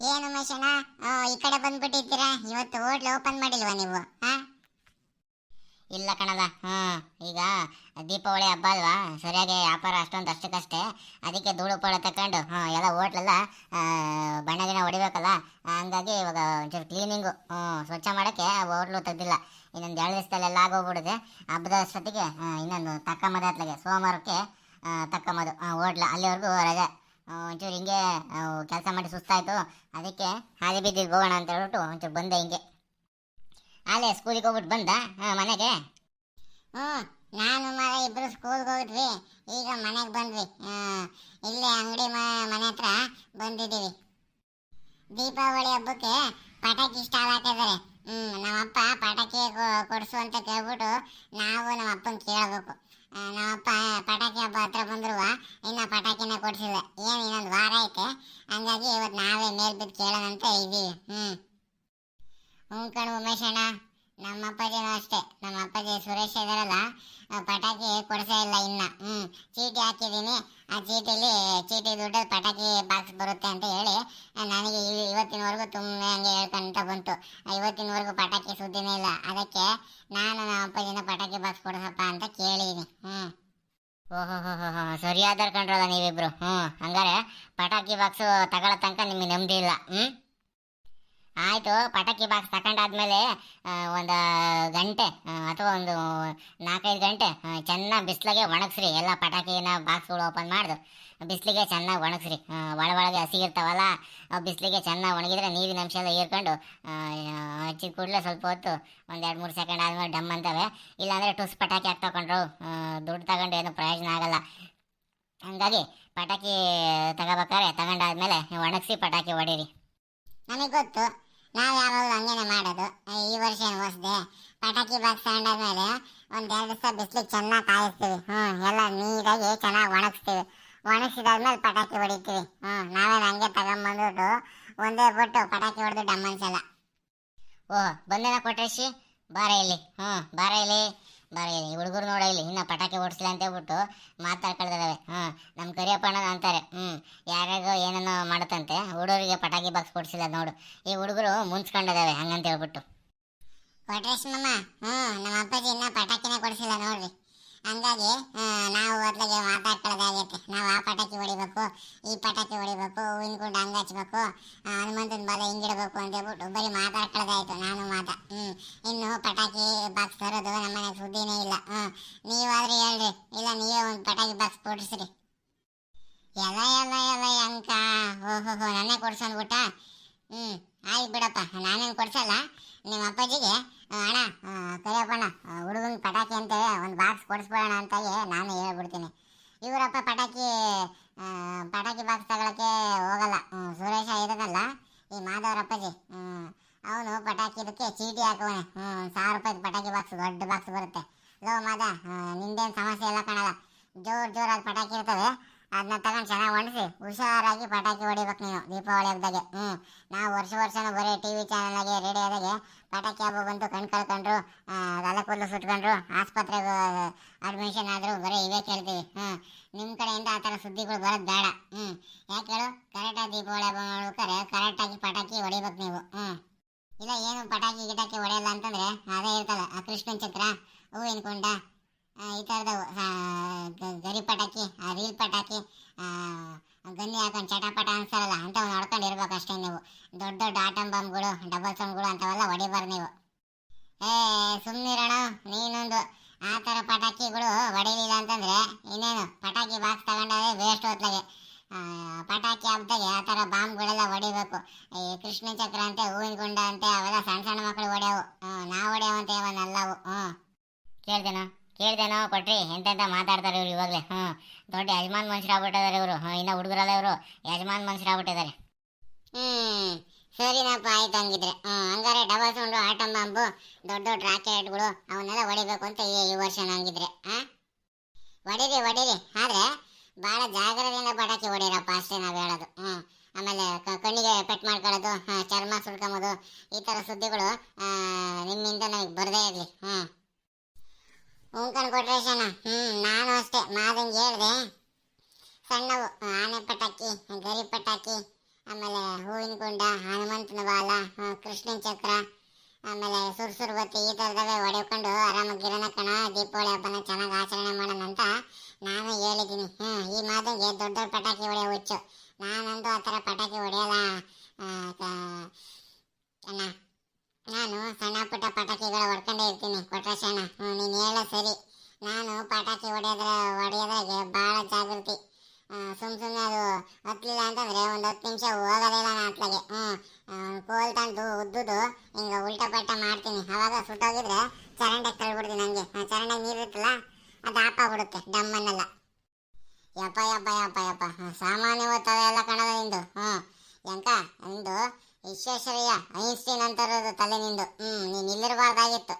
ಏನು ಮಶಣ ಈ ಕಡೆ ಬಂದ್ಬಿಟ್ಟಿದ್ದೀರಾ? ಇವತ್ತು ಹೋಟ್ಲು ಓಪನ್ ಮಾಡಿಲ್ವಾ ನೀವು ಹಾ? ಇಲ್ಲ ಕಣದ ಹ್ಞೂ. ಈಗ ದೀಪಾವಳಿ ಹಬ್ಬ ಅಲ್ವಾ? ಸರಿಯಾಗಿ ವ್ಯಾಪಾರ ಅಷ್ಟೊಂದು ಅಷ್ಟಕ್ಕಷ್ಟೇ. ಅದಕ್ಕೆ ಧೂಳು ಪಾಳು ತಕೊಂಡು ಹ್ಞೂ ಎಲ್ಲ ಹೋಟ್ಲೆಲ್ಲ ಬಣ್ಣ ಗಿಣ ಹೊಡಿಬೇಕಲ್ಲ? ಹಂಗಾಗಿ ಇವಾಗ ಒಂಚೂರು ಕ್ಲೀನಿಂಗು ಹ್ಞೂ ಸ್ವಚ್ಛ ಮಾಡೋಕ್ಕೆ ಹೋಟ್ಲು ತೆಗ್ದಿಲ್ಲ. ಇನ್ನೊಂದು ಎರಡು ದಿವಸದಲ್ಲೆಲ್ಲ ಆಗೋಗ್ಬಿಡುತ್ತೆ. ಹಬ್ಬದ ಅಷ್ಟೊತ್ತಿಗೆ ಇನ್ನೊಂದು ತಕ್ಕಮದ ಅತ್ಲಾಗೆ ಸೋಮವಾರಕ್ಕೆ ಆ, ತಕ್ಕಮದು ಹೋಟ್ಲ ಅಲ್ಲಿವರೆಗೂ ರಜೆ. ಒಂಚೂರು ಹಿಂಗೆ ಕೆಲಸ ಮಾಡಿ ಸುಸ್ತಾಯಿತು. ಅದಕ್ಕೆ ಹಾದಿ ಬಿದ್ದಿದ್ದು ಹೋಗೋಣ ಅಂತ ಹೇಳ್ಬಿಟ್ಟು ಒಂಚೂರು ಬಂದೆ ಹಿಂಗೆ. ಅಲ್ಲೇ ಸ್ಕೂಲಿಗೆ ಹೋಗ್ಬಿಟ್ಟು ಬಂದ ಮನೆಗೆ? ಹ್ಞೂ, ನಾನು ಮಗ ಇಬ್ಬರು ಸ್ಕೂಲ್ಗೆ ಹೋಗಿದ್ವಿ ಈಗ ಮನೆಗೆ ಬಂದ್ವಿ. ಇಲ್ಲೇ ಅಂಗಡಿ ಮನೆ ಹತ್ರ ಬಂದಿದ್ದೀವಿ. ದೀಪಾವಳಿ ಹಬ್ಬಕ್ಕೆ ಪಟಾಕಿ ಸ್ಟಾಲ್ ಹಾಕಿದ್ದಾರೆ. ಹ್ಞೂ ನಮ್ಮಪ್ಪ ಪಟಾಕಿ ಕೊಡಿಸು ಅಂತ ಕೇಳ್ಬಿಟ್ಟು ನಾವು ನಮ್ಮ ಅಪ್ಪನ ಕೇಳಬೇಕು. ಆ, ನಮ್ಮಪ್ಪ ಪಟಾಕಿ ಹಬ್ಬ ಹತ್ರ ಬಂದ್ರು ಇನ್ನ ಪಟಾಕಿನ ಕೊಡ್ಸಿಲ್ಲ ಏನ್ ಇನ್ನೊಂದು ವಾರ ಐತೆ ಹಂಗಾಗಿ ಇವತ್ತು ನಾವೇ ಮೇಲ್ ಬಿದ್ದು ಕೇಳೋಣ ಅಂತ ಇದೀವಿ ಹ್ಮ್ ಹ್ಞೂ ಕಣ್ ಉಮೇಶ್ ಅಣ್ಣ ನಮ್ಮ ಅಪ್ಪಾಜಿನೂ ಅಷ್ಟೇ. ನಮ್ಮ ಅಪ್ಪಾಜಿ ಸುರೇಶ್ ಇದಾರಲ್ಲ ಪಟಾಕಿ ಕೊಡಿಸೇ ಇಲ್ಲ ಇನ್ನ. ಹ್ಮ್, ಚೀಟಿ ಹಾಕಿದ್ದೀನಿ. ಆ ಚೀಟಿಲಿ, ಚೀಟಿ ದುಡ್ಡು ಪಟಾಕಿ ಬಾಕ್ಸ್ ಬರುತ್ತೆ ಅಂತ ಹೇಳಿ ನನಗೆ ಇವತ್ತಿನವರೆಗೂ ತುಂಬ ಹಂಗೆ ಹೇಳ್ಕೊಂತ ಬಂತು. ಇವತ್ತಿನವರೆಗೂ ಪಟಾಕಿ ಸುದ್ದಿನೇ ಇಲ್ಲ. ಅದಕ್ಕೆ ನಾನು ನಮ್ಮ ಅಪ್ಪಾಜಿನ ಪಟಾಕಿ ಬಾಕ್ಸ್ ಕೊಡಿಸಪ್ಪ ಅಂತ ಕೇಳಿದ್ದೀನಿ ಹ್ಮ್. ಓಹೋ ಸರಿಯಾದ ಕಂಡ್ರಲ್ಲ ನೀವಿಬ್ರು. ಹ್ಞೂ ಹಂಗಾರೆ ಪಟಾಕಿ ಬಾಕ್ಸು ತಗೊಳ್ಳೋ ತನಕ ನಿಮಗೆ ನೆಮ್ಮದಿ ಇಲ್ಲ. ಹ್ಞೂ ಆಯಿತು, ಪಟಾಕಿ ಬಾಕ್ಸ್ ತಗೊಂಡಾದ್ಮೇಲೆ ಒಂದು ಗಂಟೆ ಅಥವಾ ಒಂದು ನಾಲ್ಕೈದು ಗಂಟೆ ಚೆನ್ನಾಗಿ ಬಿಸಿಲಿಗೆ ಒಣಗಿಸ್ರಿ. ಎಲ್ಲ ಪಟಾಕಿನ ಬಾಕ್ಸ್ಗಳು ಓಪನ್ ಮಾಡಿದ್ರು ಬಿಸಿಲಿಗೆ ಚೆನ್ನಾಗಿ ಒಣಗಿಸ್ರಿ. ಒಳ ಒಳಗೆ ಹಸಿ ಇರ್ತಾವಲ್ಲ ಬಿಸಿಲಿಗೆ ಚೆನ್ನಾಗಿ ಒಣಗಿದ್ರೆ ನೀರಿನ ಅಂಶ ಎಲ್ಲ ಹೀರ್ಕೊಂಡು ಹಚ್ಚಿದ ಕೂಡಲೇ ಸ್ವಲ್ಪ ಹೊತ್ತು ಒಂದು ಎರಡು, ಮೂರು ಸೆಕೆಂಡ್ ಆದಮೇಲೆ ಡಮ್ ಅಂತವೆ. ಇಲ್ಲಾಂದರೆ ಟುಸ್ ಪಟಾಕಿ ಹಾಕಿ ತಗೊಂಡ್ರು ದುಡ್ಡು ತಗೊಂಡು ಏನು ಪ್ರಯೋಜನ ಆಗಲ್ಲ. ಹಂಗಾಗಿ ಪಟಾಕಿ ತಗೋಬೇಕಾದ್ರೆ ತಗೊಂಡಾದ್ಮೇಲೆ ಒಣಗಿಸಿ ಪಟಾಕಿ ಹೊಡೀರಿ. ನನಗೆ ಗೊತ್ತು ನಾವು ಯಾವಾಗಲೂ ಹಂಗೇನೆ ಮಾಡೋದು. ಈ ವರ್ಷ ಏನು ಹೊಸ್ದೆ? ಪಟಾಕಿ ಬಾಕ್ಸ್ ತಗೊಂಡಾದ್ಮೇಲೆ ಒಂದು ಎರಡು ದಿವಸ ಬಿಸಿಲಿಗೆ ಚೆನ್ನಾಗಿ ಕಾಯಿಸ್ತೀವಿ. ಹ್ಞೂ ಎಲ್ಲ ನೀರಾಗಿ ಚೆನ್ನಾಗಿ ಒಣಗಿಸ್ತೀವಿ. ಒಣಗಿಸಿದಾದ್ಮೇಲೆ ಪಟಾಕಿ ಹೊಡಿತೀವಿ. ಹ್ಞೂ ನಾವೇನು ಹಂಗೆ ತಗೊಂಬಂದ್ಬಿಟ್ಟು ಒಂದೇ ಬಿಟ್ಟು ಪಟಾಕಿ ಹೊಡೆದು ಡಮ್ಮನ್ಸಲ್ಲ ಓಹ್ ಬಂದೇನ ಕೊಟ್ರೇಶಿ? ಬಾರ ಇಲ್ಲಿ. ಹ್ಞೂ ಬಾರ ಇಲ್ಲಿ. ಬಾರ ಹುಡುಗರು ನೋಡ ಇಲ್ಲಿ, ಇನ್ನ ಪಟಾಕಿ ಓಡಿಸ್ಲಿಲ್ಲ ಅಂತ ಹೇಳ್ಬಿಟ್ಟು ಮಾತಾಡ್ಕೊಳ್ತಿದಾವೆ. ಹ್ಞೂ ನಮ್ಮ ಕರಿಯಪ್ಪಣ್ಣ ಅಂತಾರೆ. ಹ್ಞೂ ಯಾರ್ಯಾರಿಗೋ ಏನೇನೋ ಮಾಡುತ್ತಂತೆ, ಹುಡುಗರಿಗೆ ಪಟಾಕಿ ಬಾಕ್ಸ್ ಕೊಡಿಸಿಲ್ಲ ನೋಡು. ಈ ಹುಡುಗರು ಮುನ್ಸ್ಕೊಂಡಿದಾವೆ ಹಂಗಂತ ಹೇಳ್ಬಿಟ್ಟು. ಕೊಟ್ರೇಶ್ ಮಮ್ಮ ಹ್ಞೂ ನಮ್ಮ ಅಪ್ಪಾಜಿ ಇನ್ನೂ ಪಟಾಕಿನೇ ಕೊಡಿಸಿಲ್ಲ ನೋಡ್ರಿ. ಹಂಗಾಗಿ ನಾವು ಅದ್ಲಾಗೆ ಮಾತಾಡ್ಕೊಳ್ಳೋದಾಗೈತೆ ನಾವು ಆ ಪಟಾಕಿ ಹೊಡಿಬೇಕು, ಈ ಪಟಾಕಿ ಹೊಡಿಬೇಕು, ಹೂವಿನ ಕುಂಡ ಹಂಗೆ ಹಚ್ಬೇಕು ಹನುಮಂತನ ಬಾಲ ಹಿಂಗಿಡ್ಬೇಕು ಅಂತ ಹೇಳ್ಬಿಟ್ಟು ಬರೀ ಮಾತಾಡ್ಕೊಳ್ಳೋದಾಯ್ತು ನಾನು ಮಾತ. ಹ್ಞೂ ಇನ್ನು ಪಟಾಕಿ ಬಾಕ್ಸ್ ತರೋದು ನಮ್ಮ ಸುದ್ದಿನೇ ಇಲ್ಲ. ಹ್ಞೂ ನೀವಾದ್ರೆ ಹೇಳ್ರಿ. ಇಲ್ಲ, ನೀವೇ ಒಂದು ಪಟಾಕಿ ಬಾಕ್ಸ್ ಕೊಡಿಸ್ರಿ. ಎಲ್ಲ ಎಲ್ಲ ಎಲ್ಲ, ಅಂಕ. ಓಹೋ ನನ್ನೇ ನಾನೇ ಕೊಡ್ಸಂದ್ಬಿಟ್ಟ ಹ್ಮ್. ಆಯ್ತು ಬಿಡಪ್ಪ. ನಾನೇನು ಕೊಡ್ಸಲ್ಲ? ನಿಮ್ಮ ಅಪ್ಪಾಜಿಗೆ ಅಣ್ಣ ಕರಿಯಪ್ಪಣ್ಣ ಹುಡುಗನ ಪಟಾಕಿ ಅಂತ ಒಂದು ಬಾಕ್ಸ್ ಕೊಡಿಸ್ಬಿಡೋಣ ಅಂತಾಗಿ ನಾನು ಹೇಳ್ಬಿಡ್ತೀನಿ. ಇವರಪ್ಪ ಪಟಾಕಿ ಪಟಾಕಿ ಬಾಕ್ಸ್ ತಗೊಳಕ್ಕೆ ಹೋಗಲ್ಲ. ಸುರೇಶ ಇರೋದಲ್ಲ ಈ ಮಾಧವರ ಅಪ್ಪಾಜಿ ಅವನು ಪಟಾಕಿ ಇದಕ್ಕೆ ಚೀಟಿ ಹ್ಞೂ ಸಾವಿರ ರೂಪಾಯಿ ಪಟಾಕಿ ಬಾಕ್ಸ್ ದೊಡ್ಡ ಬಾಕ್ಸ್ ಬರುತ್ತೆ. ಲೋ ಮಾದ ನಿಂದೇನು ಸಮಸ್ಯೆ ಎಲ್ಲ ಕಾಣಲ್ಲ. ಜೋರು ಜೋರಾಗಿ ಪಟಾಕಿ ಇರ್ತವೆ. ಅದನ್ನ ತಗೊಂಡು ಚೆನ್ನಾಗಿ ಒಣಸಿ ಹುಷಾರಾಗಿ ಪಟಾಕಿ ಹೊಡಿಬೇಕು ನೀನು ದೀಪಾವಳಿ ಹಬ್ಬದಾಗೆ ಹ್ಞೂ ನಾವು ವರ್ಷ ವರ್ಷನೂ ಬರೀ ಟಿ ವಿ ಚಾನಲ್ಗೆ ರೇಡಿಯೋದಾಗೆ ಪಟಾಕಿ ಹಬ್ಬ ಬಂತು, ಕಣ್ ಕಳ್ಕೊಂಡ್ರು ತಲೆ ಕೂದಲು ಸುಟ್ಕೊಂಡ್ರು, ಆಸ್ಪತ್ರೆಗೆ ಅಡ್ಮಿಷನ್ ಆದರೂ ಬರೀ ಇವೇ ಕೇಳ್ತೀವಿ. ಹ್ಞೂ ನಿಮ್ಮ ಕಡೆಯಿಂದ ಆ ಥರ ಸುದ್ದಿಗಳು ಬರೋದು ಬೇಡ. ಹ್ಞೂ ಯಾಕೆ ಹೇಳು? ಕರೆಕ್ಟಾಗಿ ದೀಪಾವಳಿ ಹಬ್ಬ ಮಾಡ್ಬೇಕಾದ್ರೆ ಕರೆಕ್ಟಾಗಿ ಪಟಾಕಿ ಹೊಡಿಬೇಕು ನೀವು. ಹ್ಞೂ ಇಲ್ಲ, ಏನು ಪಟಾಕಿ ಗಿಟಾಕಿ ಹೊಡೆಯಲ್ಲ ಅಂತಂದರೆ ಅದೇ ಇರ್ತಲ್ಲ ಆ ಕೃಷ್ಣನ್ ಚಿತ್ರ ಹೂವಿನ ಕುಂಡ ಈ ಥರದವು ಗರಿ ಪಟಾಕಿ ರೀಲ್ ಪಟಾಕಿ ಗನ್ನಿ ಹಾಕೊಂಡು ಚಟಪಟ ಅನ್ಸಲ್ಲ ಅಂಥವು ನೋಡ್ಕೊಂಡು ಇರ್ಬೇಕು ಅಷ್ಟೇ ನೀವು. ದೊಡ್ಡ ದೊಡ್ಡ ಆಟಮ್ ಬಾಂಬ್ಗಳು ಡಬಲ್ ಸಮ್ಗಳು ಅಂಥವೆಲ್ಲ ಹೊಡಿಬಾರ್ದು ನೀವು. ಏ ಸುಮ್ಮನಿರೋಣ ನೀನೊಂದು ಆ ಥರ ಪಟಾಕಿಗಳು ಹೊಡಿಲಿಲ್ಲ ಅಂತಂದರೆ ಇನ್ನೇನು, ಪಟಾಕಿ ಬಾಕ್ಸ್ ತಗೊಂಡಾಗೆ ವೇಸ್ಟ್ ಹೊತ್ಲಾಗೆ ಪಟಾಕಿ ಹಬ್ಬದಾಗೆ ಆ ಥರ ಬಾಂಬ್ಗಳೆಲ್ಲ ಹೊಡಿಬೇಕು. ಈ ಕೃಷ್ಣ ಚಕ್ರ ಅಂತೆ, ಹೂವಿನ ಗುಂಡ ಅಂತೆ, ಅವೆಲ್ಲ ಸಣ್ಣ ಸಣ್ಣ ಮಕ್ಕಳು ಹೊಡ್ಯಾವು. ನಾವು ಹೊಡ್ಯಾವಂತೆ ಅವನ್ನೆಲ್ಲವು ಹ್ಞೂ ಕೇಳ್ದೇನೋ ಕೇಳ್ದೇನೋ ಕೊಟ್ರಿ, ಎಂತೆಂತ ಮಾತಾಡ್ತಾರೆ ಇವ್ರು ಇವಾಗಲೇ ಹ್ಞೂ ದೊಡ್ಡ ಯಜಮಾನ್ ಮನುಷ್ಯರಾಗ್ಬಿಟ್ಟಿದ್ದಾರೆ ಇವರು ಹ್ಞೂ ಇನ್ನು ಹುಡುಗರಲ್ಲ ಇವರು, ಯಜಮಾನ್ ಮನುಷ್ಯರಾಗ್ಬಿಟ್ಟಿದ್ದಾರೆ. ಹ್ಞೂ ಸರಿನಪ್ಪ, ಆಯ್ತು ಹಂಗಿದ್ರೆ. ಹ್ಞೂ ಹಂಗಾರೆ ಡಬಲ್ ಸೌಂಡು ಆಟಮ್ ಬಾಂಬು, ದೊಡ್ಡ ದೊಡ್ಡ ರಾಕೆಟ್ಗಳು, ಅವನ್ನೆಲ್ಲ ಹೊಡಿಬೇಕು ಅಂತ ಈ ಈ ವರ್ಷ ಹಂಗಿದ್ರೆ ಹಾಂ ಹೊಡೀರಿ ಹೊಡೀರಿ. ಆದರೆ ಭಾಳ ಜಾಗ್ರತೆಯಿಂದ ಪಟಾಕಿ ಹೊಡೀರಪ್ಪ, ಅಷ್ಟೇ ನಾವು ಹೇಳೋದು ಹ್ಞೂ ಆಮೇಲೆ ಕಣ್ಣಿಗೆ ಪೆಟ್ ಮಾಡ್ಕೊಳ್ಳೋದು ಚರ್ಮ ಸುಡ್ಕೊಂಬೋದು ಈ ಥರ ಸುದ್ದಿಗಳು ನಿಮ್ಮಿಂದ ನಮಗೆ ಬರದೇ ಇರಲಿ, ಹ್ಮ್. ಉಂಕಣ್ ಕೊಟ್ರೇಶನ? ಹ್ಞೂ ನಾನು ಅಷ್ಟೇ. ಮಾದಂಗೆ ಹೇಳ್ದೆ. ಸಣ್ಣವು ಆನೆ ಪಟಾಕಿ, ಗರಿ ಪಟಾಕಿ, ಆಮೇಲೆ ಹೂವಿನ ಕುಂಡ, ಹನುಮಂತನ ಬಾಲ ಕೃಷ್ಣನ ಚಕ್ರ, ಆಮೇಲೆ ಸುರ್ಸುರ್ ಬತ್ತಿ ಈ ಥರದವೇ ಹೊಡೆಕೊಂಡು ಆರಾಮಾಗಿ ಗಿರಣ ಕಣ, ದೀಪಾವಳಿ ಹಬ್ಬನ ಚೆನ್ನಾಗಿ ಆಚರಣೆ ಮಾಡೋಣ ಅಂತ ನಾನು ಹೇಳಿದ್ದೀನಿ. ಹ್ಞೂ ಈ ಮಾತಿಗೆ ದೊಡ್ಡ ದೊಡ್ಡ ಪಟಾಕಿ ಹೊಡೆಯೋ ಹುಚ್ಚು. ನಾನಂದು ಆ ಥರ ಪಟಾಕಿ ಹೊಡೆಯಲ್ಲ. ಅಣ್ಣ ನಾನು ಸಣ್ಣ ಪುಟ್ಟ ಪಟಾಕಿಗಳು ಹೊಡ್ಕೊಂಡೇ ಇರ್ತೀನಿ ಕೊಟ್ರೇಶಣ್ಣ ನೀನು ಹೇಳೋ ಸರಿ. ನಾನು ಪಟಾಕಿ ಹೊಡೆಯೋದ್ರ, ಹೊಡೆಯೋದ್ರಾಗೆ ಭಾಳ ಜಾಗೃತಿ. ಸುಮ್ ಸುಮ್ಮನೆ ಅದು ಹತ್ತಲಿಲ್ಲ ಅಂತಂದರೆ ಒಂದು ಹತ್ತು ನಿಮಿಷ ಹೋಗೋದೇ ಇಲ್ಲ ನಾನು ಅತ್ಲಾಗೆ ಹ್ಞೂ ಕೋಲ್ ತಂದು ಉದ್ದುದು ಹಿಂಗೆ ಉಲ್ಟಾ ಪಲ್ಟಾ ಮಾಡ್ತೀನಿ. ಅವಾಗ ಸುಟ್ಟೋಗಿದ್ರೆ ಚರಂಡಿಗೆ ತಳ್ಬಿಡ್ತೀನಿ ನನಗೆ ಚರಂಡಿಗೆ ನೀರು ಇರ್ತಲ್ಲ ಅದು ಆಪಾಗ್ಬಿಡುತ್ತೆ ಡಮ್ಮನ್ನೆಲ್ಲ ಯಪ್ಪ ಯಪ್ಪ ಯಪ್ಪ ಯಪ್ಪ. ಸಾಮಾನ್ಯ ಓದ್ತವೆ ಎಲ್ಲ ಕಣದ ನಿಂದು. ಹ್ಞೂ ಎಂಕ, ನಿಂದು ವಿಶ್ವೇಶ್ವರಯ್ಯ, ಐನ್ಸ್ಟೀನ್ ಅಂತಾರದು ತಲೆ ನಿಂದು. ಹ್ಞೂ ನೀನು ಇಲ್ಲಿರಬಾರ್ದಾಗಿತ್ತು.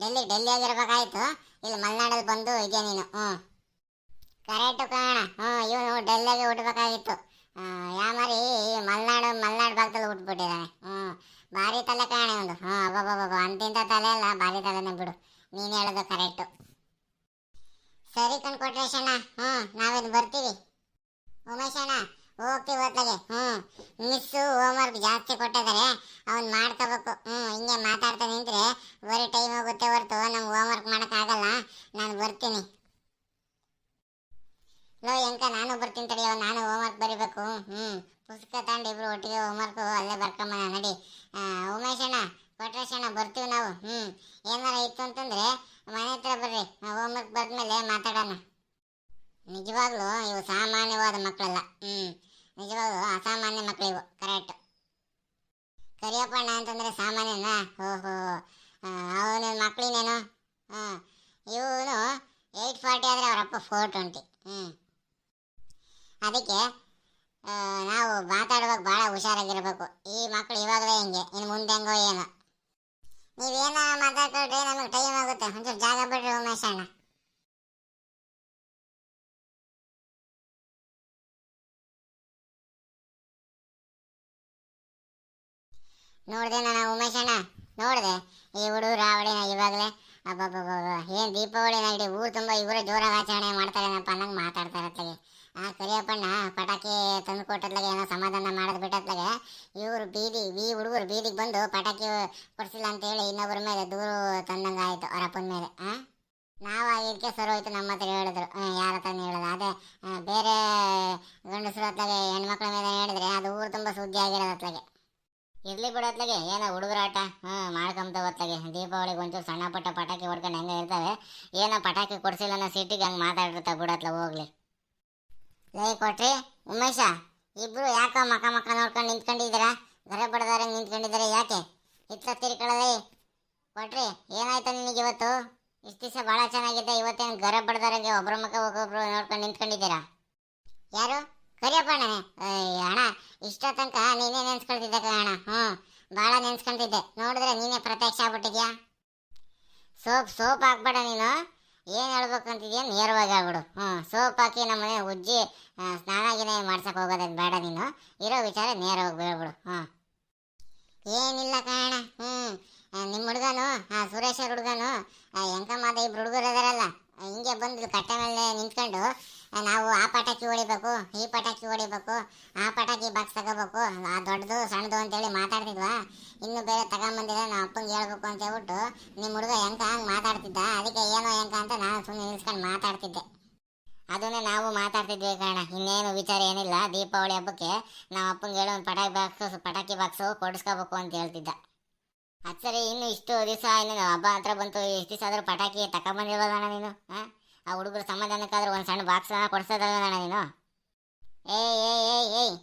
ಡೆಲ್ಲಿ, ಡೆಲ್ಲಿಯಾಗಿರ್ಬೇಕಾಯ್ತು. ಇಲ್ಲಿ ಮಲೆನಾಡಲ್ಲಿ ಬಂದು ಇದೆಯಾ ನೀನು? ಹ್ಞೂ. ಕರೆಕ್ಟು ಕಾಣ ಹ್ಞೂ, ಇವನು ಡೆಲ್ಲಿಯಾಗಿ ಹುಟ್ಟಬೇಕಾಗಿತ್ತು ಯಾಮರಿ ಮಲೆನಾಡು ಮಲೆನಾಡು ಭಾಗದಲ್ಲಿ ಹುಟ್ಬಿಟ್ಟಿದ್ದಾನೆ. ಹ್ಞೂ. ಭಾರಿ ತಲೆ ಕಾಣೆ ಒಂದು ಹ್ಞೂ ಅಬ್ಬಬ್ಬಬ್ಬ ಅಂತಿಂತ ತಲೆ ಅಲ್ಲ, ಭಾರಿ ತಲೆನೇ ಬಿಡು. ನೀನು ಹೇಳೋದು ಕರೆಕ್ಟು. ಸರಿ ಕಣ್ಕೊಟ್ರೇಶಣ್ಣ ಹ್ಞೂ ನಾವೇನು ಬರ್ತೀವಿ. ಉಮೇಶಣ್ಣ ಹೋಗ್ತೀವಿ ಹೊತ್ಲಾಗೆ ಹ್ಞೂ ಮಿಸ್ಸು ಹೋಮ್ವರ್ಕ್ ಜಾಸ್ತಿ ಕೊಟ್ಟಿದ್ದಾರೆ. ಅವ್ನು ಮಾಡ್ಕೋಬೇಕು ಹ್ಞೂ ಹಿಂಗೆ ಮಾತಾಡ್ತಾ ನಿಂತ್ರೆ ಬರೀ ಟೈಮ್ ಹೋಗುತ್ತೆ ಹೊರತು ನಮ್ಗೆ ಹೋಮ್ವರ್ಕ್ ಮಾಡೋಕ್ಕಾಗಲ್ಲ ನಾನು ಬರ್ತೀನಿ ಲೋ ಎಂಕ ನಾನು ಬರ್ತೀನಿ ತಡಿಯೋ ನಾನು ಹೋಮ್ವರ್ಕ್ ಬರಿಬೇಕು ಹ್ಞೂ ಪುಸ್ತಕ ತಗೊಂಡು ಇಬ್ರು ಒಟ್ಟಿಗೆ ಹೋಮ್ವರ್ಕು ಅಲ್ಲೇ ಬರ್ಕೊಂಬನ ನಡಿ ಆ, ಉಮೇಶಣ್ಣ ಕೊಟ್ರೇಶಣ್ಣ ಬರ್ತೀವಿ ನಾವು ಹ್ಞೂ ಏನಾರ ಇತ್ತು ಅಂತಂದ್ರೆ ಮನೆ ಹತ್ರ ಬರ್ರಿ ಹೋಮ್ವರ್ಕ್ ಬಂದ್ಮೇಲೆ ಮಾತಾಡೋಣ ನಿಜವಾಗ್ಲೂ ಇವು ಸಾಮಾನ್ಯವಾದ ಮಕ್ಕಳಲ್ಲ. ಹ್ಞೂ ನಿಜವಾಗ್ಲೂ ಅಸಾಮಾನ್ಯ ಮಕ್ಕಳು ಇವು. ಕರೆಕ್ಟ್ ಕರಿಯಪ್ಪಣ್ಣ ಅಂತಂದರೆ ಸಾಮಾನ್ಯನಾ? ಓಹೋ. ಅವನು ಮಕ್ಕಳಿನೇನು ಹಾಂ ಇವನು ಏಯ್ಟ್ ಫಾರ್ಟಿ ಆದರೆ ಅವರಪ್ಪ ಫೋರ್ ಟ್ವೆಂಟಿ ಹ್ಞೂ ಅದಕ್ಕೆ ನಾವು ಮಾತಾಡುವಾಗ ಭಾಳ ಹುಷಾರಾಗಿರ್ಬೇಕು. ಈ ಮಕ್ಕಳು ಇವಾಗಲೇ ಹಿಂಗೆ ಇನ್ನು ಮುಂದೆ ಹೆಂಗೋ ಏನೋ. ನೀವೇನ ಮಾತಾಡ್ಕೊಳ್ರಿ ನಮಗೆ ಟೈಮ್ ಆಗುತ್ತೆ. ಒಂಚೂರು ಜಾಗ ಬಿಡ್ರಿ ಉಮೇಶ್ ಅಣ್ಣ ನೋಡ್ದೆ ನಾನು ಉಮೇಶ್ ಅಣ್ಣ, ನೋಡಿದೆ. ಈ ಹುಡುಗರು ಅವಳಿನ ಇವಾಗಲೇ. ಅಬ್ಬಬ್ಬಬ್ಬ ಏನು ದೀಪಾವಳಿ ನಡಿ ಊರು ತುಂಬ ಇವರು ಜೋರಾಗಿ ಆಚರಣೆ ಮಾಡ್ತಾರೇನಪ್ಪ ಅನ್ನಂಗೆ ಮಾತಾಡ್ತಾರೆ ಅತ್ಲಾಗೆ ಆ ಕರಿಯಪ್ಪಣ್ಣ ಪಟಾಕಿ ತಂದು ಕೊಟ್ಟತ್ಲಾಗೆ ಏನೋ ಸಮಾಧಾನ ಮಾಡೋದು ಬಿಟ್ಟತ್ಲಾಗೆ ಇವರು ಬೀದಿ, ಈ ಹುಡುಗರು ಬೀದಿಗೆ ಬಂದು ಪಟಾಕಿ ಕೊಡಿಸಿಲ್ಲ ಅಂತ ಹೇಳಿ ಇನ್ನೊಬ್ಬರ ಮೇಲೆ ದೂರು ತಂದಂಗೆ ಆಯಿತು ಅವ್ರ ಅಪ್ಪನ ಮೇಲೆ ಹಾಂ ನಾವು ಇದಕ್ಕೆ ಹೋಯ್ತು ನಮ್ಮ ಹತ್ರ ಹೇಳಿದ್ರು. ಯಾರ ಹತ್ರ ಹೇಳೋದು? ಅದೇ ಬೇರೆ ಗಂಡಸರು ಹತ್ತಲಾಗೆ ಹೆಣ್ಮಕ್ಳ ಮೇಲೆ ಹೇಳಿದ್ರೆ ಅದು ಊರು ತುಂಬ ಸುದ್ದಿ ಆಗಿರೋದು ಅತ್ಲಾಗೆ ಇರ್ಲಿ ಬಿಡತ್ಲಾಗೆ ಏನೋ ಹುಡುಗರಾಟ ಹ್ಞೂ ಮಾಡ್ಕೊಂತ ಹೊತ್ಲಾಗೆ ದೀಪಾವಳಿಗೆ ಒಂಚೂರು ಸಣ್ಣ ಪುಟ್ಟ ಪಟಾಕಿ ಹೊಡ್ಕೊಂಡು ಹಂಗೆ ಇರ್ತವೆ? ಏನೋ ಪಟಾಕಿ ಕೊಡ್ಸಿಲ್ಲ ಅನ್ನೋ ಸಿಟಿಗೆ ಹಂಗೆ ಮಾತಾಡಿರ್ತಾವೆ ಬಿಡತ್ಲ ಹೋಗ್ಲಿ. ಲೇ, ಕೊಟ್ರಿ, ಉಮೇಶ, ಇಬ್ರು ಯಾಕೋ ಮಕ ಮಕ ನೋಡ್ಕೊಂಡು ನಿಂತ್ಕೊಂಡಿದ್ದೀರಾ? ಗರೆ ಬಡದಾರ ನಿಂತ್ಕೊಂಡಿದ್ದಾರೆ, ಯಾಕೆ? ಇತ್ತ ತಿರ್ಕೊಳ್ಳದೆ ಕೊಟ್ರಿ, ಏನಾಯ್ತು ನಿನಗೆ ಇವತ್ತು? ಇಷ್ಟು ದಿವಸ ಭಾಳ ಚೆನ್ನಾಗಿದೆ ಇವತ್ತೇನು ಗರ ಬಡದಾರಂಗೆ ಒಬ್ಬರು ಮಕ್ಕ ಒಬ್ಬೊಬ್ರು ನೋಡ್ಕೊಂಡು ನಿಂತ್ಕೊಂಡಿದ್ದೀರಾ? ಯಾರು? ಅಣ್ಣ ಇಷ್ಟ ತನಕ ನೀನೇ ನೆನ್ಸ್ಕೊಳ್ತಿದ್ದೆ ಕಣ ಹ್ಞೂ, ಭಾಳ ನೆನ್ಸ್ಕೊಂತಿದ್ದೆ. ನೋಡಿದ್ರೆ ನೀನೇ ಪ್ರತ್ಯಕ್ಷ ಆಗ್ಬಿಟ್ಟಿದ್ಯಾ? ಸೋಪ್ ಸೋಪ್ ಹಾಕ್ಬೇಡ ನೀನು. ಏನು ಹೇಳ್ಬೇಕಂತಿದ್ಯಾ? ನೇರವಾಗಿ ಆಗ್ಬಿಡು. ಹ್ಞೂ, ಸೋಪ್ ಹಾಕಿ ನಮ್ಮನೆ ಉಜ್ಜಿ ಸ್ನಾನ ಗಿನ ಮಾಡ್ಸಕ್ಕೆ ಹೋಗೋದೇನು ಬೇಡ ನೀನು. ಇರೋ ವಿಚಾರ ನೇರವಾಗಿ ಬೀಳ್ಬಿಡು ಹಾಂ ಏನಿಲ್ಲ ಕಾರಣ ಹ್ಞೂ ನಿಮ್ಮ ಹುಡುಗನು, ಆ, ಸುರೇಶ ಹುಡುಗನು ಅದ ಇಬ್ರು ಹುಡುಗರು ಇದಾರಲ್ಲ ಹಿಂಗೆ ಬಂದು ಕಟ್ಟೆ ಮೇಲೆ ನಿಂತ್ಕೊಂಡು ನಾವು ಆ ಪಟಾಕಿ ಹೊಡಿಬೇಕು ಈ ಪಟಾಕಿ ಹೊಡಿಬೇಕು ಆ ಪಟಾಕಿ ಬಾಕ್ಸ್ ತಗೋಬೇಕು, ಆ ದೊಡ್ಡದು ಸಣ್ಣದು ಅಂತೇಳಿ ಮಾತಾಡ್ತಿದ್ವಾ? ಇನ್ನು ಬೇರೆ ತಗೊಂಬಂದಿದೆ ನಮ್ಮ ಅಪ್ಪಂಗೆ ಹೇಳ್ಬೇಕು ಅಂತ ಹೇಳ್ಬಿಟ್ಟು ನಿಮ್ಮ ಹುಡುಗ ಎಂಕ ಹಂಗೆ ಮಾತಾಡ್ತಿದ್ದ, ಅದಕ್ಕೆ ಏನೋ ಎಂಕ ಅಂತ ನಾನು ಸುಮ್ಮನೆ ನಿಲ್ಸ್ಕೊಂಡು ಮಾತಾಡ್ತಿದ್ದೆ. ಅದನ್ನೇ ನಾವು ಮಾತಾಡ್ತಿದ್ವಿ ಕಾರಣ ಇನ್ನೇನು ವಿಚಾರ ಏನಿಲ್ಲ, ದೀಪಾವಳಿ ಹಬ್ಬಕ್ಕೆ ನಮ್ಮ ಅಪ್ಪಂಗೆ ಹೇಳೋ ಒಂದು ಪಟಾಕಿ ಬಾಕ್ಸು ಪಟಾಕಿ ಬಾಕ್ಸು ಕೊಡಿಸ್ಕೋಬೇಕು ಅಂತ ಹೇಳ್ತಿದ್ದ. ಅದು ಸರಿ ಇನ್ನು ಇಷ್ಟು ದಿವಸ ಇನ್ನೇನು ಹಬ್ಬ ಹತ್ರ ಬಂತು, ಎಷ್ಟು ದಿವಸ ಆದರೂ ಪಟಾಕಿ ತಗೊಂಬಂದಿರೋದಣ್ಣ ನೀನು, ಹಾಂ? ಆ ಹುಡುಗರು ಸಮಾಧಾನಕ್ಕಾದ್ರೂ ಒಂದು ಸಣ್ಣ ಬಾಕ್ಸ್ ಕೊಡಿಸೋದಣ್ಣ ನೀನು? ಏಯ್ ಏಯ್ ಏಯ್ ಏಯ್,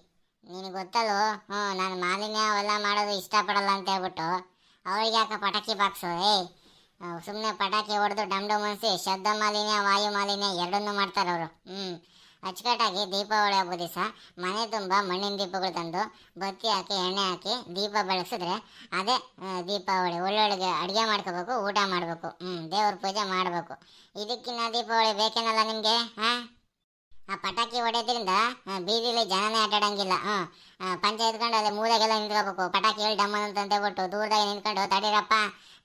ನಿನಗೆ ಗೊತ್ತಲ್ವೋ, ಹ್ಞೂ, ನಾನು ಮಾಲಿನ್ಯ ಅವೆಲ್ಲ ಮಾಡೋದು ಇಷ್ಟಪಡಲ್ಲ ಅಂತ ಹೇಳ್ಬಿಟ್ಟು, ಅವ್ರಿಗೆ ಯಾಕೆ ಪಟಾಕಿ ಬಾಕ್ಸು ಏಯ್ ಸುಮ್ಮನೆ ಪಟಾಕಿ ಹೊಡೆದು ಡಮ್ ಡಮ್ ಅನ್ಸಿ ಶಬ್ದ ಮಾಲಿನ್ಯ, ವಾಯು ಮಾಲಿನ್ಯ ಎರಡನ್ನೂ ಮಾಡ್ತಾರೆ ಅವರು ಹ್ಞೂ ಅಚ್ಚುಕಟ್ಟಾಗಿ ದೀಪಾವಳಿ ಹಬ್ಬ ದಿವಸ ಮನೆ ತುಂಬ ಮಣ್ಣಿನ ದೀಪಗಳು ತಂದು ಬತ್ತಿ ಹಾಕಿ, ಎಣ್ಣೆ ಹಾಕಿ ದೀಪ ಬೆಳಗಿಸಿದ್ರೆ ಅದೇ ದೀಪಾವಳಿ. ಒಳ್ಳೊಳ್ಳೆ ಅಡುಗೆ ಮಾಡ್ಕೋಬೇಕು, ಊಟ ಮಾಡಬೇಕು. ಹ್ಞೂ ದೇವ್ರ ಪೂಜೆ ಮಾಡಬೇಕು. ಇದಕ್ಕಿನ್ನ ದೀಪಾವಳಿ ಬೇಕೇನಲ್ಲ ನಿಮಗೆ ಹಾಂ ಆ ಪಟಾಕಿ ಹೊಡೆಯೋದ್ರಿಂದ ಬೀದಿಲಿ ಜನನೇ ಆಟಾಡಂಗಿಲ್ಲ ಹಾಂ ಪಂಚ ಎತ್ಕೊಂಡು ಅಲ್ಲಿ ಮೂಲೆಗೆಲ್ಲ ನಿಂತ್ಕೋಬೇಕು. ಪಟಾಕಿ ಹೇಳಿ ಡಮ್ಮ ಅಂತ ಹೇಳ್ಬಿಟ್ಟು ದೂರದಾಗ ನಿಂತ್ಕೊಂಡು, ತಡೀರಪ್ಪ,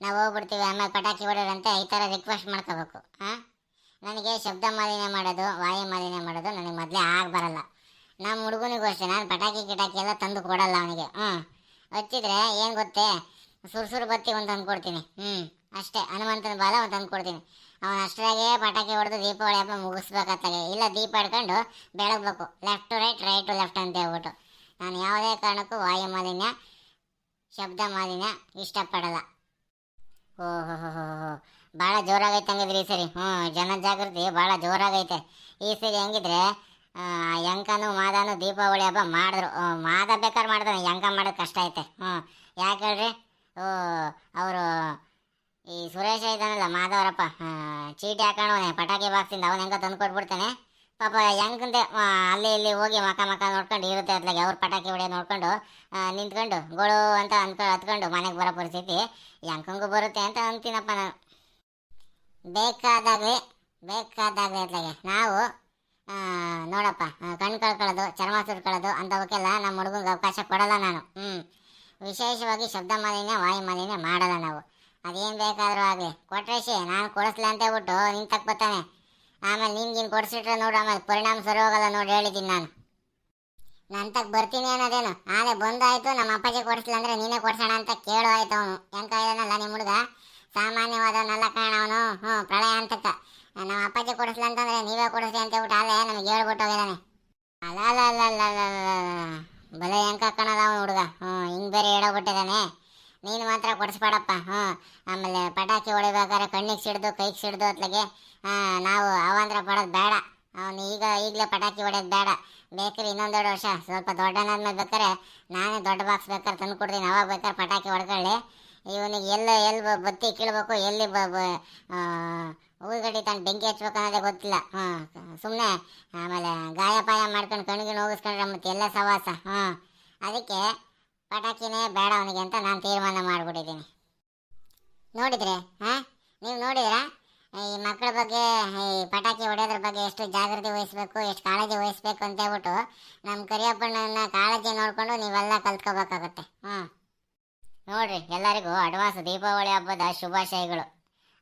ನಾವು ಹೋಗ್ಬಿಡ್ತೀವಿ, ಆಮೇಲೆ ಪಟಾಕಿ ಹೊಡೆಯೋರಂತೆ, ಈ ಥರ ರಿಕ್ವೆಸ್ಟ್ ಮಾಡ್ಕೋಬೇಕು. ಹಾಂ ನನಗೆ ಶಬ್ದ ಮಾಲಿನ್ಯ ಮಾಡೋದು, ವಾಯು ಮಾಲಿನ್ಯ ಮಾಡೋದು ನನಗೆ ಮೊದಲೇ ಆಗ ಬರಲ್ಲ. ನಮ್ಮ ಹುಡುಗನಿಗೂ ಅಷ್ಟೇ, ನಾನು ಪಟಾಕಿ ಗಿಟಾಕಿ ಎಲ್ಲ ತಂದು ಕೊಡಲ್ಲ ಅವನಿಗೆ. ಹ್ಞೂ ಹಚ್ಚಿದ್ರೆ ಏನು ಗೊತ್ತೇ ಸುರ್ಸುರು ಬತ್ತಿ ಒಂದು ತಂದು ಕೊಡ್ತೀನಿ. ಹ್ಞೂ ಅಷ್ಟೇ, ಹನುಮಂತನ ಬಾಲ ಒಂದು ತಂದು ಕೊಡ್ತೀನಿ. ಅವನು ಅಷ್ಟರಾಗೆ ಪಟಾಕಿ ಹೊಡೆದು ದೀಪಾವಳಿ ಹಬ್ಬ ಮುಗಿಸ್ಬೇಕಾಗ್ತದೆ ಇಲ್ಲ ದೀಪ ಹಿಡ್ಕೊಂಡು ಬೆಳಗ್ಬೇಕು. Left to right right to left ಅಂತ ಹೇಳ್ಬಿಟ್ಟು. ನಾನು ಯಾವುದೇ ಕಾರಣಕ್ಕೂ ವಾಯು ಮಾಲಿನ್ಯ, ಶಬ್ದ ಮಾಲಿನ್ಯ ಇಷ್ಟಪಡಲ್ಲ. ಓಹೋ ಭಾಳ ಜೋರಾಗೈತೆ ಹಂಗಿದ್ರೆ ಈ ಸರಿ. ಹ್ಞೂ ಜನ ಜಾಗೃತಿ ಭಾಳ ಜೋರಾಗೈತೆ. ಈ ಸರಿ ಹೆಂಗಿದ್ರೆ ಯಂಕನು ಮಾದನು ದೀಪಾವಳಿ ಹಬ್ಬ ಮಾಡಿದ್ರು. ಮಾದ ಬೇಕಾದ್ರೆ ಮಾಡಿದ್ರೆ ಯಂಕ ಮಾಡೋದು ಕಷ್ಟ ಐತೆ. ಹ್ಞೂ ಯಾಕೆ ಹೇಳ್ರಿ? ಓ ಅವರು ಈ ಸುರೇಶ ಇದ್ದಾನಲ್ಲ ಮಾಧವರಪ್ಪ ಆ, ಚೀಟಿ ಹಾಕೊಂಡವನೆ ಪಟಾಕಿ ಬಾಕ್ಸಿಂದ ಅವನು ಹೆಂಗ ತಂದು ಕೊಟ್ಬಿಡ್ತಾನೆ. ಪಾಪ ಹೆಂಗಂದೆ ಅಲ್ಲಿ ಇಲ್ಲಿ ಹೋಗಿ ಮಕ ಮಕ ನೋಡ್ಕೊಂಡು ಇರುತ್ತೆ ಅದ್ಲಾಗೆ. ಅವ್ರು ಪಟಾಕಿ ಹೊಡೆಯೋದು ನೋಡ್ಕೊಂಡು ನಿಂತ್ಕೊಂಡು ಗೋಳು ಅಂತ ಅಂದ್ಕೊಂಡು ಹತ್ಕೊಂಡು ಮನೆಗೆ ಬರೋ ಪರಿಸ್ಥಿತಿ ಹೆಂಗಂಗೂ ಬರುತ್ತೆ ಅಂತ ಅಂತೀನಪ್ಪ ನಾನು. ಬೇಕಾದಾಗಲೇ ಬೇಕಾದಾಗಲೇ ಅತ್ಲಾಗೆ ನಾವು ನೋಡಪ್ಪ ಕಣ್ಣು ಕಣ್ ಕಳ್ಕೊಳ್ಳೋದು, ಚರ್ಮ ಸುಟ್ಕೊಳ್ಳೋದು ಅಂಥವಕ್ಕೆಲ್ಲ ನಮ್ಮ ಹುಡುಗಂಗೆ ಅವಕಾಶ ಕೊಡಲ್ಲ ನಾನು. ಹ್ಞೂ ವಿಶೇಷವಾಗಿ ಶಬ್ದ ಮಾಲಿನ್ಯ, ವಾಯು ಮಾಲಿನ್ಯ ಮಾಡಲ್ಲ ನಾವು. ಅದೇನು ಬೇಕಾದರೂ ಆಗಲಿ. ಕೊಟ್ರೇಶಿ ನಾನು ಕೊಡಿಸ್ಲ ಅಂತ ಹೇಳ್ಬಿಟ್ಟು ನಿನ್ ತಕ್ಕ ಬರ್ತಾನೆ. ಆಮೇಲೆ ನಿನ್ಗಿನ್ ಕೊಡಿಸಿಟ್ರೆ ನೋಡು, ಆಮೇಲೆ ಪರಿಣಾಮ ಸರಿ ಹೋಗಲ್ಲ ನೋಡಿ ಹೇಳಿದ್ದೀನಿ ನಾನು. ನನ್ನ ತಕ್ಕ ಬರ್ತೀನಿ ಅನ್ನೋದೇನು. ಆದರೆ ಬಂದಾಯಿತು, ನಮ್ಮ ಅಪ್ಪಾಜಿ ಕೊಡಿಸ್ಲಿಲ್ಲ ಅಂದರೆ ನೀನೇ ಕೊಡ್ಸೋಣ ಅಂತ ಕೇಳೋ ಆಯ್ತು ಅವನು. ಹೆಂಗ ಇದಾನಲ್ಲ ನಿಮ್ಮ ಹುಡುಗ? ಸಾಮಾನ್ಯವಾದವನಲ್ಲ ಕಾರಣ ಅವನು. ಹ್ಞೂ, ಪ್ರಳಯ ಅಂತಕ್ಕ ನಮ್ಮ ಅಪ್ಪಾಜಿ ಕೊಡಿಸ್ಲಿ ಅಂತಂದ್ರೆ ನೀವೇ ಕೊಡಿಸ್ಲಿ ಅಂತ ಹೇಳ್ಬಿಟ್ಟು ಅಲ್ಲೇ ನಮಗೆ ಹೇಳ್ಬಿಟ್ಟು ಅಲ್ಲ ಅಲ್ಲ ಅಲ್ಲ ಅಲ್ಲ ಅಲ್ಲ. ಬಲೆ ಹೆಂಗ್ ಕಣದ ಅವನು ಹುಡುಗ? ಹ್ಞೂ, ಹಿಂಗೆ ಬೇರೆ ಹೇಳೋಗ್ಬಿಟ್ಟಿದ್ದಾನೆ ನೀನು ಮಾತ್ರ ಕೊಡಿಸ್ಬೇಡಪ್ಪ. ಹ್ಞೂ, ಆಮೇಲೆ ಪಟಾಕಿ ಹೊಡಿಬೇಕಾದ್ರೆ ಕಣ್ಣಿಗೆ ಸಿಡ್ದು, ಕೈಗೆ ಸಿಡ್ದು ಅತ್ಲಗೆ ನಾವು ಅವಂದ್ರ ಪಡೋದು ಬೇಡ. ಅವನು ಈಗ, ಈಗಲೇ ಪಟಾಕಿ ಹೊಡೆಯೋದು ಬೇಡ. ಬೇಕ್ರಿ ಇನ್ನೊಂದೆರಡು ವರ್ಷ. ಸ್ವಲ್ಪ ದೊಡ್ಡನಾದ್ಮೇಲೆ ಬೇಕಾರೆ ನಾನೇ ದೊಡ್ಡ ಬಾಕ್ಸ್ ಬೇಕಾದ್ರೆ ತಂದು ಕೊಡ್ತೀನಿ ಅವಾಗ ಬೇಕಾದ್ರೆ ಪಟಾಕಿ ಹೊಡ್ಕೊಳ್ಳಿ. ಇವನಿಗೆ ಎಲ್ಲ ಎಲ್ಲಿ ಬತ್ತಿ ಕೀಳ್ಬೇಕು, ಎಲ್ಲಿ ಬ ಉಳ್ಳಗಡ್ಡಿ ತಾನು ಬೆಂಕಿ ಹಚ್ಬೇಕು ಅನ್ನೋದೇ ಗೊತ್ತಿಲ್ಲ. ಹ್ಞೂ ಸುಮ್ಮನೆ ಆಮೇಲೆ ಗಾಯ ಪಾಯ ಮಾಡ್ಕೊಂಡು ಕಣ್ಗಿನ ಹೋಗಿಸ್ಕೊಂಡ್ರೆ ಮತ್ತೆ ಎಲ್ಲ ಸವಾಸ. ಹಾಂ, ಅದಕ್ಕೆ ಪಟಾಕಿನೇ ಬೇಡ ಅವನಿಗೆ ಅಂತ ನಾನು ತೀರ್ಮಾನ ಮಾಡಿಬಿಟ್ಟಿದ್ದೀನಿ. ನೋಡಿದ್ರೆ, ಹಾಂ, ನೀವು ನೋಡಿದ್ರಾ? ಈ ಮಕ್ಕಳ ಬಗ್ಗೆ, ಈ ಪಟಾಕಿ ಹೊಡೆಯೋದ್ರ ಬಗ್ಗೆ ಎಷ್ಟು ಜಾಗೃತಿ ವಹಿಸ್ಬೇಕು, ಎಷ್ಟು ಕಾಳಜಿ ವಹಿಸ್ಬೇಕು ಅಂತ ಹೇಳ್ಬಿಟ್ಟು ನಮ್ಮ ಕರಿಯಪ್ಪಣ್ಣನ ಕಾಳಜಿ ನೋಡಿಕೊಂಡು ನೀವೆಲ್ಲ ಕಲ್ತ್ಕೋಬೇಕಾಗತ್ತೆ. ಹ್ಞೂ ನೋಡ್ರಿ, ಎಲ್ಲರಿಗೂ ಅಡ್ವಾನ್ಸ್ ದೀಪಾವಳಿ ಹಬ್ಬದ ಶುಭಾಶಯಗಳು.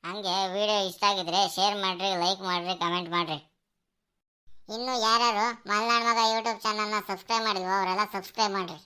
ಹಂಗೆ ವಿಡಿಯೋ ಇಷ್ಟ ಆಗಿದ್ರೆ ಶೇರ್ ಮಾಡಿರಿ ಲೈಕ್ ಮಾಡಿರಿ ಕಮೆಂಟ್ ಮಾಡಿರಿ. ಇನ್ನು ಯಾರ್ಯಾರು ಮಲ್ನಾಡ್ ಮಗ ಯೂಟ್ಯೂಬ್ ಚಾನಲ್ನ ಸಬ್ಸ್ಕ್ರೈಬ್ ಮಾಡಿದ್ವೋ ಅವರೆಲ್ಲ ಸಬ್ಸ್ಕ್ರೈಬ್ ಮಾಡಿರಿ.